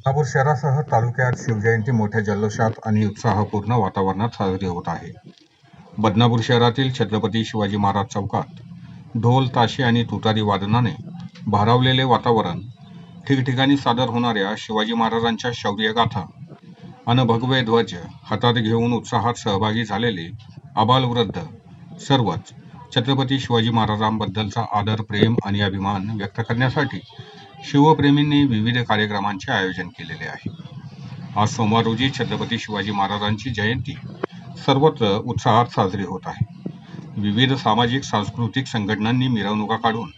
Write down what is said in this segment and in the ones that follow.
शहरासह तालुक्यात शिवजयंती मोठ्या जल्लोषात आणि उत्साहपूर्ण वातावरणात साजरी होत आहे. बदनापूर शहरातील छत्रपती शिवाजी महाराज चौकात ढोल ताशे आणि तुतारी वादनाने भारावलेले वातावरण ठिकठिकाणी सादर होणाऱ्या शिवाजी महाराजांच्या शौर्यगाथा अन भगवे ध्वज हातात घेऊन उत्साहात सहभागी झालेले आबालवृद्ध सर्वच छत्रपती शिवाजी महाराजांबद्दलचा आदर प्रेम आणि अभिमान व्यक्त करण्यासाठी शिवप्रेमींनी विविध कार्यक्रमांचे आयोजन केलेले आहे. आज सोमवार रोजी छत्रपती शिवाजी महाराजांची जयंती सर्वत्र उत्साहात साजरी होत आहे. विविध सामाजिक सांस्कृतिक संघटनांनी मिरवणुका काढून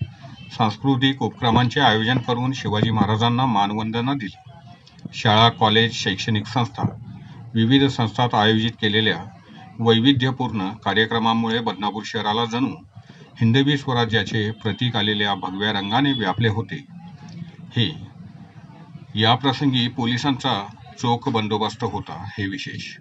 सांस्कृतिक उपक्रमांचे आयोजन करून शिवाजी महाराजांना मानवंदना दिली. शाळा कॉलेज शैक्षणिक संस्था विविध संस्थात आयोजित केलेल्या वैविध्यपूर्ण कार्यक्रमामुळे बदनापूर शहराला जणू हिंदवी स्वराज्याचे प्रतीक आलेल्या भगव्या रंगाने व्यापले होते. हे. या प्रसंगी पोलिसांचा चोख बंदोबस्त होता हे विशेष.